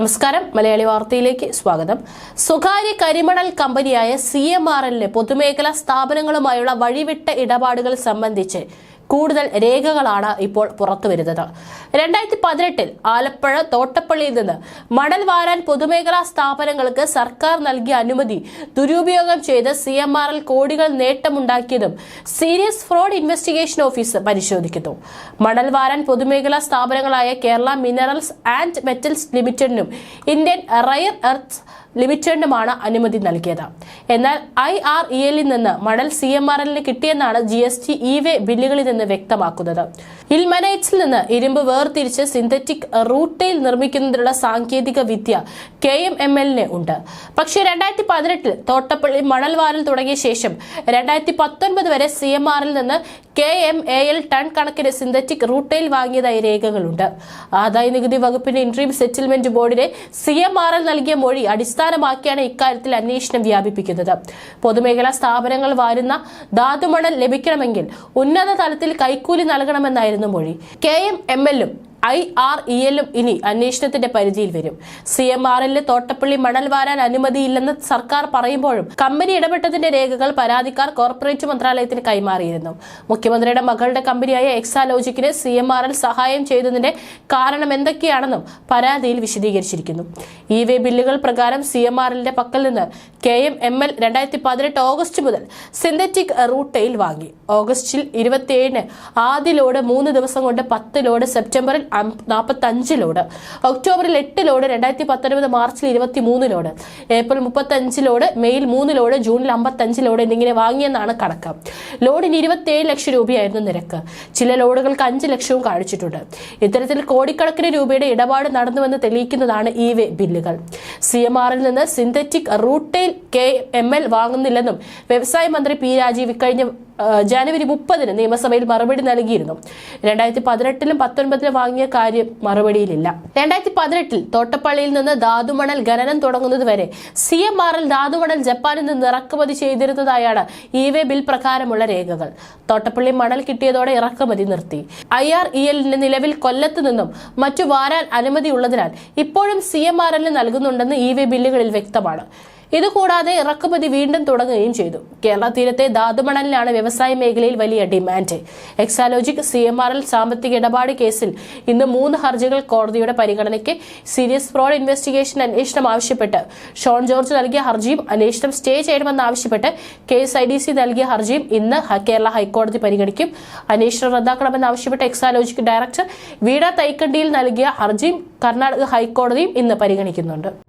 നമസ്കാരം. മലയാളി വാർത്തയിലേക്ക് സ്വാഗതം. സ്വകാര്യ കരിമണൽ കമ്പനിയായ സി എം ആർ എല്ലിന് പൊതുമേഖലാ സ്ഥാപനങ്ങളുമായുള്ള വഴിവിട്ട ഇടപാടുകൾ സംബന്ധിച്ച് കൂടുതൽ രേഖകളാണ് ഇപ്പോൾ പുറത്തു വരുന്നത്. രണ്ടായിരത്തി പതിനെട്ടിൽ ആലപ്പുഴ തോട്ടപ്പള്ളിയിൽ നിന്ന് മണൽ വാരാൻ പൊതുമേഖലാ സ്ഥാപനങ്ങൾക്ക് സർക്കാർ നൽകിയ അനുമതി ദുരുപയോഗം ചെയ്ത് സി എം ആർ എൽ കോടികൾ നേട്ടമുണ്ടാക്കിയതും സീരിയസ് ഫ്രോഡ് ഇൻവെസ്റ്റിഗേഷൻ ഓഫീസ് പരിശോധിക്കുന്നു. മണൽ വാരാൻ പൊതുമേഖലാ സ്ഥാപനങ്ങളായ കേരള മിനറൽസ് ആൻഡ് മെറ്റൽസ് ലിമിറ്റഡിനും ഇന്ത്യൻ റയർ എർത്ത് ലിമിറ്റഡിനുമാണ് അനുമതി നൽകിയത്. എന്നാൽ ഐ ആർ ഇ എല്ലിൽ നിന്ന് മണൽ സി എം ആർ എല്ലിന് കിട്ടിയെന്നാണ് G S T E way ബില്ലുകളിൽ നിന്ന് വ്യക്തമാക്കുന്നത്. ഇൽമനൈറ്റ്സിൽ നിന്ന് ഇരുമ്പ് വേർതിരിച്ച് സിന്തറ്റിക് റൂട്ടയിൽ നിർമ്മിക്കുന്നതിനുള്ള സാങ്കേതിക വിദ്യ കെ എം എം എല്ലിന് ഉണ്ട്. പക്ഷേ രണ്ടായിരത്തി പതിനെട്ടിൽ തോട്ടപ്പള്ളി മണൽവാരൽ തുടങ്ങിയ ശേഷം രണ്ടായിരത്തി പത്തൊൻപത് വരെ സി എം ആറിൽ നിന്ന് K M A L ton കണക്കിന് സിന്തറ്റിക് റൂട്ടയിൽ വാങ്ങിയതായി രേഖകളുണ്ട്. ആദായ നികുതി വകുപ്പിന്റെ interim settlement board C M R L നൽകിയ മൊഴി അടിസ്ഥാനമാക്കിയാണ് ഇക്കാര്യത്തിൽ അന്വേഷണം വ്യാപിപ്പിക്കുന്നത്. പൊതുമേഖലാ സ്ഥാപനങ്ങൾ വാരുന്ന ധാതുമണൽ ലഭിക്കണമെങ്കിൽ ഉന്നത തലത്തിൽ കൈക്കൂലി നൽകണമെന്നായിരുന്നു മൊഴി. കെ എം എം എല്ലും ഐ ആർ ഇ എല്ലും ഇനി അന്വേഷണത്തിന്റെ പരിധിയിൽ വരും. സി എം ആർ എല്ലിൽ തോട്ടപ്പള്ളി മണൽ വാരാൻ അനുമതിയില്ലെന്ന് സർക്കാർ പറയുമ്പോഴും കമ്പനി ഇടപെട്ടതിന്റെ രേഖകൾ പരാതിക്കാർ കോർപ്പറേറ്റ് മന്ത്രാലയത്തിന് കൈമാറിയിരുന്നു. മുഖ്യമന്ത്രിയുടെ മകളുടെ കമ്പനിയായ എക്സാലോജിക്കിന് സി എം ആർ എൽ സഹായം ചെയ്തതിന്റെ കാരണം എന്തൊക്കെയാണെന്നും പരാതിയിൽ വിശദീകരിച്ചിരിക്കുന്നു. ഇ വേ ബില്ലുകൾ പ്രകാരം സി എം ആർ എല്ലിന്റെ പക്കൽ നിന്ന് കെ എം എം എൽ രണ്ടായിരത്തി പതിനെട്ട് ഓഗസ്റ്റ് മുതൽ സിന്തറ്റിക് റൂട്ടയിൽ വാങ്ങി. ഓഗസ്റ്റിൽ ഇരുപത്തിയേഴിന് ആദ്യ ലോഡ് മൂന്ന് ദിവസം കൊണ്ട് പത്ത് ലോഡ് സെപ്റ്റംബറിൽ നാൽപ്പത്തി അഞ്ച് ലോഡ് ഒക്ടോബറിൽ എട്ട് ലോഡ് രണ്ടായിരത്തി പത്തൊൻപത് മാർച്ചിൽ ഇരുപത്തി മൂന്ന് ലോഡ് ഏപ്രിൽ മുപ്പത്തി അഞ്ച് ലോഡ് മെയിൽ മൂന്ന് ലോഡ് ജൂണിൽ അമ്പത്തഞ്ച് ലോഡ് എന്നിങ്ങനെ വാങ്ങിയെന്നാണ് കണക്ക്. ലോഡിന് ഇരുപത്തിയേഴ് ലക്ഷം രൂപയായിരുന്നു നിരക്ക്. ചില ലോഡുകൾക്ക് അഞ്ച് ലക്ഷവും കാണിച്ചിട്ടുണ്ട് ഇത്തരത്തിൽ കോടിക്കണക്കിന് രൂപയുടെ ഇടപാട് നടന്നുവെന്ന് തെളിയിക്കുന്നതാണ് ഈ ബില്ലുകൾ. സി എം ആറിൽ നിന്ന് synthetic rutile K M L വാങ്ങുന്നില്ലെന്നും വ്യവസായ മന്ത്രി പി രാജീവ് ഇക്കഴിഞ്ഞ ജനുവരി മുപ്പതിന് നിയമസഭയിൽ മറുപടി നൽകിയിരുന്നു. രണ്ടായിരത്തി പതിനെട്ടിലും പത്തൊൻപതിലും വാങ്ങിയ കാര്യം മറുപടിയിലില്ല. രണ്ടായിരത്തി പതിനെട്ടിൽ തോട്ടപ്പള്ളിയിൽ നിന്ന് ധാതുമണൽ ഖനനം തുടങ്ങുന്നത് വരെ സി എം ആറിൽ ധാതുമണൽ ജപ്പാനിൽ നിന്ന് ഇറക്കുമതി ചെയ്തിരുന്നതായാണ് ഇ വേ ബിൽ പ്രകാരമുള്ള രേഖകൾ. തോട്ടപ്പള്ളി മണൽ കിട്ടിയതോടെ ഇറക്കുമതി നിർത്തി. ഐ ആർ ഇ എല്ലിന് നിലവിൽ കൊല്ലത്ത് നിന്നും മറ്റു വാരാൻ അനുമതിയുള്ളതിനാൽ ഇപ്പോഴും സി എം ആർ എല്ലിന് നൽകുന്നുണ്ടെന്ന് ഇ വേ ബില്ലുകളിൽ വ്യക്തമാണ്. ഇതുകൂടാതെ ഇറക്കുമതി വീണ്ടും തുടങ്ങുകയും ചെയ്തു. കേരള തീരത്തെ ധാതുമണലിനാണ് വ്യവസായ മേഖലയിൽ വലിയ demand. Exalogic C M R L സാമ്പത്തിക ഇടപാട് കേസിൽ ഇന്ന് മൂന്ന് ഹർജികൾ കോടതിയുടെ പരിഗണനയ്ക്ക് സീരിയസ് ഫ്രോഡ് ഇൻവെസ്റ്റിഗേഷൻ അന്വേഷണം ആവശ്യപ്പെട്ട്. ഷോൺ ജോർജ് നൽകിയ ഹർജിയും അന്വേഷണം സ്റ്റേ ചെയ്യണമെന്നാവശ്യപ്പെട്ട് K S I D C നൽകിയ ഹർജിയും ഇന്ന് കേരള ഹൈക്കോടതി പരിഗണിക്കും. അന്വേഷണം റദ്ദാക്കണമെന്നാവശ്യപ്പെട്ട് എക്സാലോജിക് ഡയറക്ടർ വീണ തൈക്കണ്ടിയിൽ നൽകിയ ഹർജിയും കർണാടക ഹൈക്കോടതിയും ഇന്ന് പരിഗണിക്കുന്നുണ്ട്.